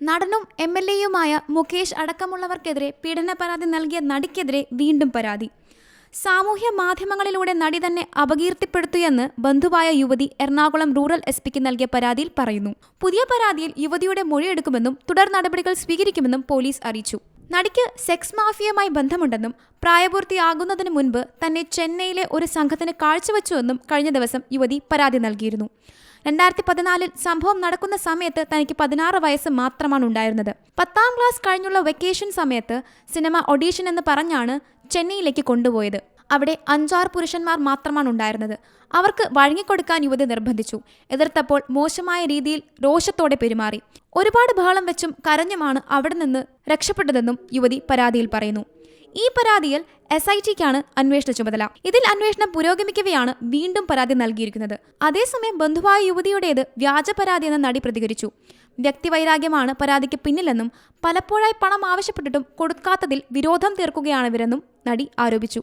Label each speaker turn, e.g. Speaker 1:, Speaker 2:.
Speaker 1: നടനും M L എയുമായ മുകേഷ് അടക്കമുള്ളവർക്കെതിരെ പീഡന പരാതി നൽകിയ നടിക്കെതിരെ വീണ്ടും പരാതി. സാമൂഹ്യ മാധ്യമങ്ങളിലൂടെ നടി തന്നെ അപകീർത്തിപ്പെടുത്തിയെന്ന് ബന്ധുവായ യുവതി എറണാകുളം റൂറൽ എസ് പിക്ക് നൽകിയ പരാതിയിൽ പറയുന്നു. പുതിയ പരാതിയിൽ യുവതിയുടെ മൊഴിയെടുക്കുമെന്നും തുടർ നടപടികൾ സ്വീകരിക്കുമെന്നും പോലീസ് അറിയിച്ചു. നടിക്ക് സെക്സ് മാഫിയയുമായി ബന്ധമുണ്ടെന്നും പ്രായപൂർത്തിയാകുന്നതിന് മുൻപ് തന്നെ ചെന്നൈയിലെ ഒരു സംഘത്തിന് കാഴ്ചവെച്ചുവെന്നും കഴിഞ്ഞ ദിവസം യുവതി പരാതി നൽകിയിരുന്നു. രണ്ടായിരത്തി പതിനാലിൽ സംഭവം നടക്കുന്ന സമയത്ത് തനിക്ക് പതിനാറ് വയസ്സ് മാത്രമാണ് ഉണ്ടായിരുന്നത്. പത്താം ക്ലാസ് കഴിഞ്ഞുള്ള വെക്കേഷൻ സമയത്ത് സിനിമ ഒഡീഷൻ എന്ന് പറഞ്ഞാണ് ചെന്നൈയിലേക്ക് കൊണ്ടുപോയത്. അവിടെ അഞ്ചാറ് പുരുഷന്മാർ മാത്രമാണ് ഉണ്ടായിരുന്നത് അവർക്ക് വഴങ്ങിക്കൊടുക്കാൻ യുവതി നിർബന്ധിച്ചു. എതിർത്തപ്പോൾ മോശമായ രീതിയിൽ രോഷത്തോടെ പെരുമാറി. ഒരുപാട് ബഹളം വെച്ചും കരഞ്ഞുമാണ് അവിടെ നിന്ന് രക്ഷപ്പെട്ടതെന്നും യുവതി പരാതിയിൽ പറയുന്നു. ഈ പരാതിയിൽ എസ് ഐ ടിക്കാണ് അന്വേഷണ ചുമതല. ഇതിൽ അന്വേഷണം പുരോഗമിക്കവെയാണ് വീണ്ടും പരാതി നൽകിയിരിക്കുന്നത്. അതേസമയം ബന്ധുവായ യുവതിയുടേത് വ്യാജ പരാതി എന്ന നടി പ്രതികരിച്ചു. വ്യക്തിവൈരാഗ്യമാണ് പരാതിക്ക് പിന്നിലെന്നും പലപ്പോഴായി പണം ആവശ്യപ്പെട്ടിട്ടും കൊടുക്കാത്തതിൽ വിരോധം തീർക്കുകയാണിവരെന്നും നടി ആരോപിച്ചു.